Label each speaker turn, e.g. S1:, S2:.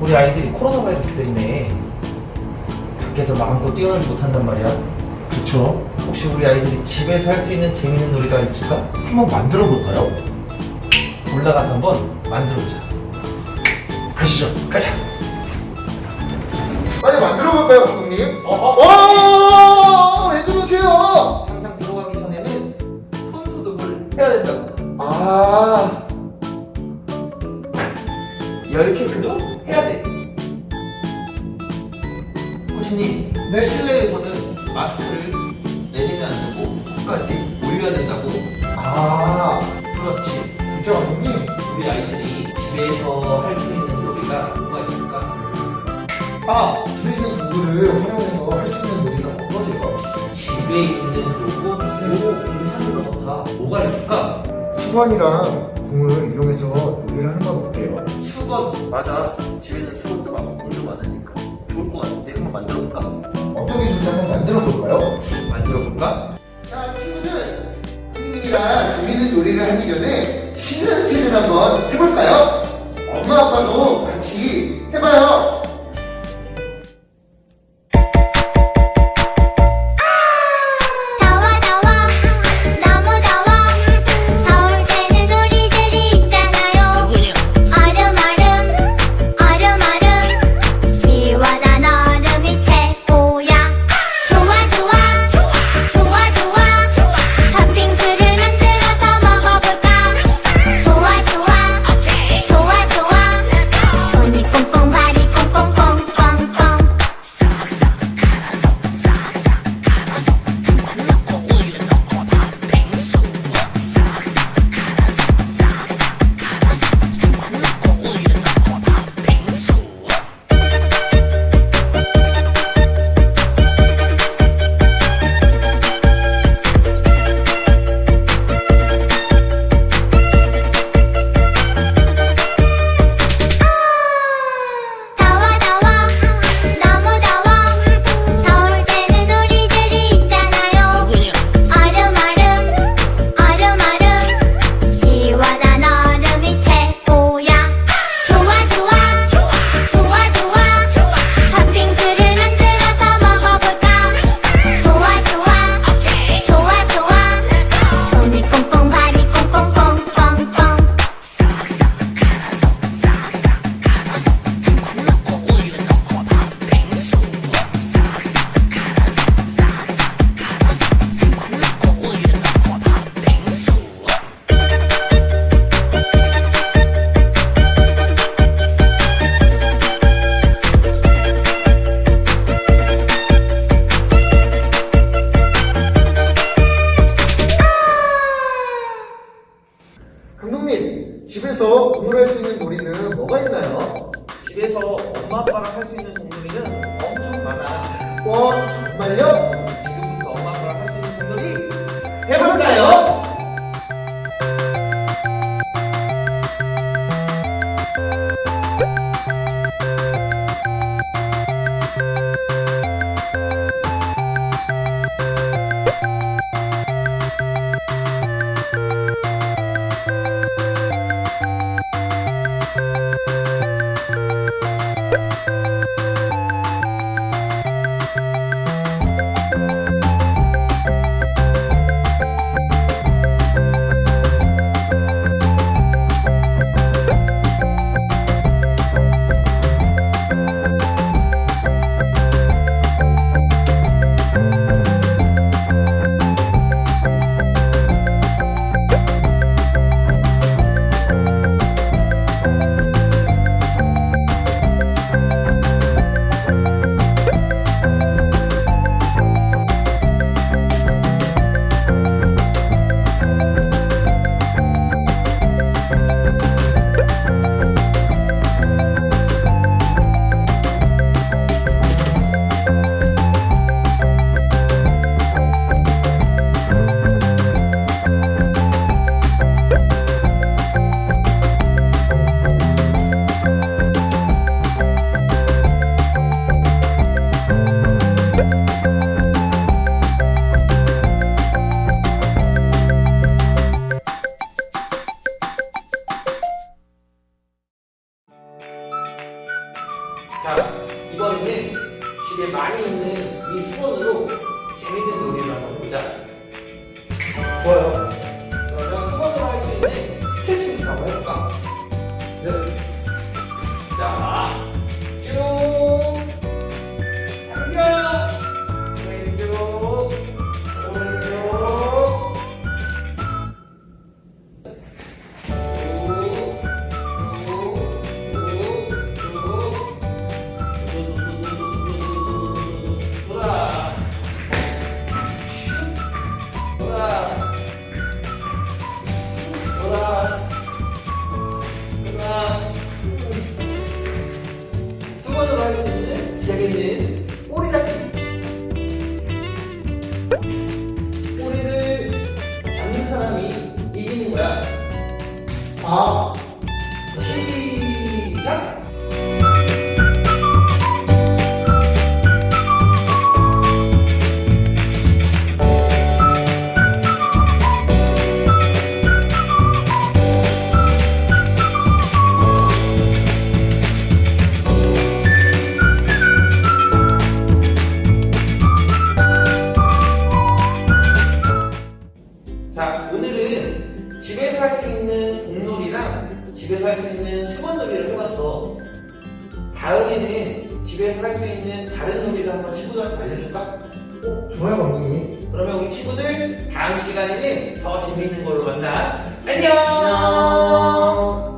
S1: 같을 때네. 밖에서 마음껏 뛰어놀지 못한단 말이야.
S2: 그쵸?
S1: 혹시 우리 아이들이 집에서 할 수 있는 재밌는 놀이가 있을까?
S2: 한번 만들어 볼까요?
S1: 올라가서 한번 만들어 보자.
S2: 가시죠.
S1: 가자.
S2: 빨리 만들어 볼까요, 감독님?
S1: 어허.
S2: 어, 왜 그러세요?
S1: 항상 들어가기 전에는 손소독을 해야 된다고.
S2: 아,
S1: 열 체크도 해야 돼. 호신님,
S2: 네.
S1: 실내에서는 마스크를 내리면 안 되고 끝까지 올려야 된다고.
S2: 아,
S1: 그렇지.
S2: 그죠, 감독님?
S1: 우리 아이들이 집에서 할 수 있는 놀이가 뭐가 있을까?
S2: 아, 집에 있는 도구를 활용해서 할 수 있는 놀이가 어떠세요?
S1: 집에 있는 도구, 오, 괜찮은 거다. 뭐가 있을까?
S2: 수건이랑 공을 이용해서 놀이를 하는 건 어때요?
S1: 수건. 맞아. 집에 있는 수건도 많고 공도 많으니까 좋을 것 같은데 한번 만들어 볼까?
S2: 어떤 게 좋은지 한번 만들어 볼까요?
S1: 만들어 볼까?
S2: 자, 친구들, 선생님이랑 재밌는 놀이를 하기 전에 쉬는 체를 한번 해볼까요? 엄마 아빠도 같이 해봐요.
S1: 해볼까요?
S3: 자, 이번에는 집에 많이 있는 이 수건으로 재밌는 놀이를 한번 해보자.
S1: 좋아요.
S3: 다음에는 집에서 할 수 있는 다른 놀이를 한번 친구들한테 알려줄까?
S1: 어, 좋아요, 감독님.
S3: 그러면 우리 친구들 다음 시간에는 더 재밌는 걸로 만나. 안녕!
S1: 어, 이